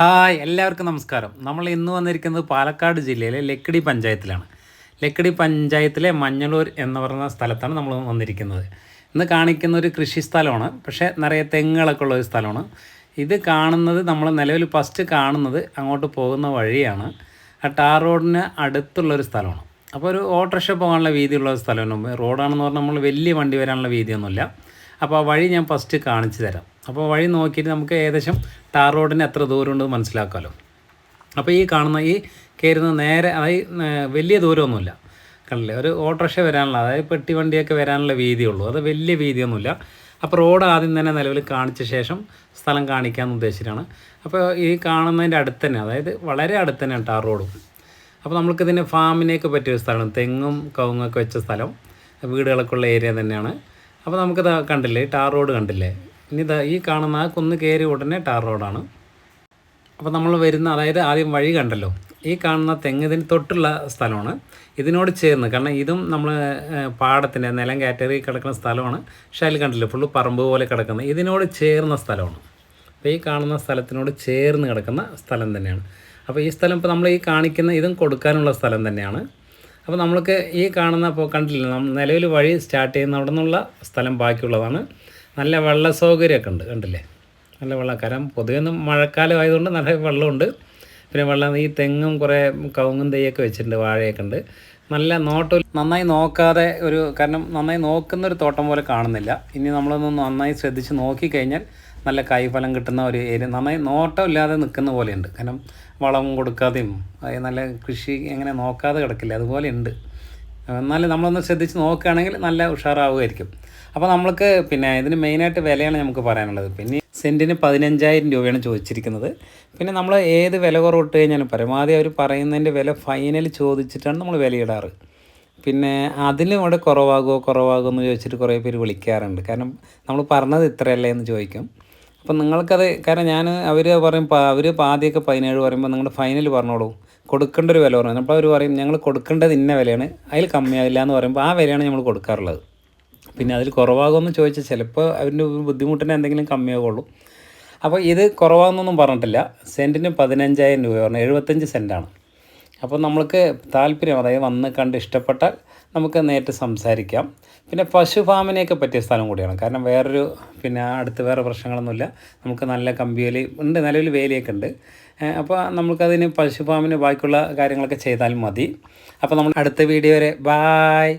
Hi എല്ലാവർക്കും നമസ്കാരം. നമ്മൾ ഇന്ന് വന്നിരിക്കുന്നത് പാലക്കാട് ജില്ലയിലെ ലക്കിടി പഞ്ചായത്തിലാണ്. ലക്കിടി പഞ്ചായത്തിലെ മഞ്ഞളൂർ എന്ന് പറയുന്ന സ്ഥലത്താണ് നമ്മൾ വന്നിരിക്കുന്നത്. ഇന്ന് കാണിക്കുന്ന ഒരു കൃഷി സ്ഥലമാണ്. പക്ഷേ നിറയെ തെങ്ങുകളൊക്കെ ഉള്ള ഒരു സ്ഥലമാണ്. ഇത് കാണുന്നത് നമ്മൾ നിലവിൽ ഫസ്റ്റ് കാണുന്നത് അങ്ങോട്ട് പോകുന്ന വഴിയാണ്. ആ ടാർ റോഡിന് അടുത്തുള്ളൊരു സ്ഥലമാണ്. അപ്പോൾ ഒരു ഓട്ടോറിക്ഷ പോകാനുള്ള വീതിയുള്ള ഒരു സ്ഥലമാണ്. റോഡാണെന്ന് പറഞ്ഞാൽ നമ്മൾ വലിയ വണ്ടി വരാനുള്ള വീതിയൊന്നുമില്ല. അപ്പോൾ ആ വഴി ഞാൻ ഫസ്റ്റ് കാണിച്ചു തരാം. അപ്പോൾ വഴി നോക്കിയിട്ട് നമുക്ക് ഏകദേശം ടാർ റോഡിന് എത്ര ദൂരം ഉണ്ടെന്ന് മനസ്സിലാക്കാമല്ലോ അപ്പോൾ ഈ കാണുന്ന ഈ കയറുന്ന നേരെ അതായത് വലിയ ദൂരമൊന്നുമില്ല. കണ്ടില്ലേ? ഒരു ഓട്ടോറിക്ഷ വരാനുള്ള അതായത് പെട്ടി വണ്ടിയൊക്കെ വരാനുള്ള വീതിയുള്ളൂ. അത് വലിയ വീതിയൊന്നുമില്ല. അപ്പോൾ റോഡ് ആദ്യം തന്നെ നിലവിൽ കാണിച്ച ശേഷം സ്ഥലം കാണിക്കാമെന്ന് ഉദ്ദേശിച്ചിട്ടാണ്. അപ്പോൾ ഈ കാണുന്നതിന്റെ അടുത്ത് തന്നെ അതായത് വളരെ അടുത്ത് തന്നെ ടാർ റോഡും. അപ്പോൾ നമ്മൾക്കിതിന്റെ ഫാമിനെയൊക്കെ പറ്റിയ ഒരു സ്ഥലമാണ്. തെങ്ങും കവുങ്ങൊക്കെ വെച്ച സ്ഥലം. വീടുകളൊക്കെ ഉള്ള ഏരിയ തന്നെയാണ്. അപ്പോൾ നമുക്കിത് കണ്ടില്ലേ? ടാർ റോഡ് കണ്ടില്ലേ? ഇനി ഈ കാണുന്ന ആ കുന്ന് കയറി ഉടനെ ടാർ റോഡാണ്. അപ്പോൾ നമ്മൾ വരുന്ന അതായത് ആദ്യം വഴി കണ്ടല്ലോ. ഈ കാണുന്ന തെങ്ങ് ഇതിന് തൊട്ടുള്ള സ്ഥലമാണ്. ഇതിനോട് ചേർന്ന് കാരണം ഇതും നമ്മൾ പാടത്തിന്റെ നിലം കാറ്ററി കിടക്കുന്ന സ്ഥലമാണ്. പക്ഷേ അതിൽ കണ്ടില്ല ഫുള്ള് പറമ്പ് പോലെ കിടക്കുന്ന ഇതിനോട് ചേർന്ന സ്ഥലമാണ്. അപ്പോൾ ഈ കാണുന്ന സ്ഥലത്തിനോട് ചേർന്ന് കിടക്കുന്ന സ്ഥലം തന്നെയാണ്. അപ്പോൾ ഈ സ്ഥലം ഇപ്പോൾ നമ്മൾ ഈ കാണിക്കുന്ന ഇതും കൊടുക്കാനുള്ള സ്ഥലം തന്നെയാണ്. അപ്പോൾ നമ്മൾക്ക് ഈ കാണുന്ന ഇപ്പോൾ കണ്ടില്ല നിലവിൽ വഴി സ്റ്റാർട്ട് ചെയ്യുന്ന അവിടെ നിന്നുള്ള സ്ഥലം ബാക്കിയുള്ളതാണ്. നല്ല വെള്ള സൗകര്യമൊക്കെ ഉണ്ട് കണ്ടില്ലേ? നല്ല വെള്ളക്കാരം. പൊതുവെ ഒന്നും മഴക്കാലം ആയതുകൊണ്ട് നല്ല വെള്ളമുണ്ട്. പിന്നെ വെള്ളം ഈ തെങ്ങും കുറേ കവുങ്ങും തെയ്യൊക്കെ വെച്ചിട്ടുണ്ട് വാഴയൊക്കെ ഉണ്ട്. നല്ല നോട്ടം നന്നായി നോക്കാതെ ഒരു കാരണം നന്നായി നോക്കുന്ന ഒരു തോട്ടം പോലെ കാണുന്നില്ല. ഇനി നമ്മളൊന്ന് നന്നായി ശ്രദ്ധിച്ച് നോക്കിക്കഴിഞ്ഞാൽ നല്ല കായ്ഫലം കിട്ടുന്ന ഒരു ഏരിയ. നന്നായി നോട്ടമില്ലാതെ നിൽക്കുന്ന പോലെയുണ്ട്. കാരണം വളവും കൊടുക്കാതെയും നല്ല കൃഷി എങ്ങനെ നോക്കാതെ കിടക്കില്ല അതുപോലെ ഉണ്ട്. എന്നാലും നമ്മളൊന്ന് ശ്രദ്ധിച്ച് നോക്കുകയാണെങ്കിൽ നല്ല ഉഷാറാവുമായിരിക്കും. അപ്പോൾ നമ്മൾക്ക് പിന്നെ ഇതിന് മെയിനായിട്ട് വിലയാണ് നമുക്ക് പറയാനുള്ളത്. പിന്നെ സെന്റിന് പതിനഞ്ചായിരം രൂപയാണ് ചോദിച്ചിരിക്കുന്നത്. പിന്നെ നമ്മൾ ഏത് വില കുറവിട്ട് കഴിഞ്ഞാലും പരമാവധി അവർ പറയുന്നതിന്റെ വില ഫൈനൽ ചോദിച്ചിട്ടാണ് നമ്മൾ വിലയിടാറ്. പിന്നെ അതിലും ഇവിടെ കുറവാകുമോ കുറവാകുമോ എന്ന് ചോദിച്ചിട്ട് കുറേ പേര് വിളിക്കാറുണ്ട്. കാരണം നമ്മൾ പറഞ്ഞത് ഇത്രയല്ലേ എന്ന് ചോദിക്കും. അപ്പം നിങ്ങൾക്കത് കാരണം ഞാൻ അവർ പറയും അവർ ആദ്യമൊക്കെ പതിനേഴ് പറയുമ്പോൾ നിങ്ങളുടെ ഫൈനൽ പറഞ്ഞോളൂ. കൊടുക്കേണ്ട ഒരു വില പറഞ്ഞു അപ്പോൾ അവർ പറയും ഞങ്ങൾ കൊടുക്കേണ്ടത് ഇന്ന വിലയാണ്. അതിൽ കമ്മിയാവില്ല എന്ന് പറയുമ്പോൾ ആ വിലയാണ് നമ്മൾ കൊടുക്കാറുള്ളത്. പിന്നെ അതിൽ കുറവാകുമെന്ന് ചോദിച്ചാൽ ചിലപ്പോൾ അവന്റെ ബുദ്ധിമുട്ടിന് എന്തെങ്കിലും കമ്മിയാകുള്ളൂ അപ്പോൾ ഇത് കുറവാകുന്നൊന്നും പറഞ്ഞിട്ടില്ല. സെന്റിന് പതിനഞ്ചായിരം രൂപ പറഞ്ഞു എഴുപത്തഞ്ച് സെന്റാണ് അപ്പോൾ നമ്മൾക്ക് താല്പര്യം അതായത് വന്ന് കണ്ട് ഇഷ്ടപ്പെട്ടാൽ നമുക്ക് നേരിട്ട് സംസാരിക്കാം. പിന്നെ പശു ഫാമിനെയൊക്കെ പറ്റിയ സ്ഥലം കൂടിയാണ്. കാരണം വേറൊരു പിന്നെ അടുത്ത് വേറെ പ്രശ്നങ്ങളൊന്നുമില്ല. നമുക്ക് നല്ല കമ്പിവേലി ഉണ്ട് നിലവിൽ വേലിയൊക്കെ ഉണ്ട്. അപ്പോൾ നമുക്കതിന് പശു ഫാമിന് ബാക്കിയുള്ള കാര്യങ്ങളൊക്കെ ചെയ്താൽ മതി. അപ്പോൾ നമ്മൾ അടുത്ത വീഡിയോ വരെ. ബായ്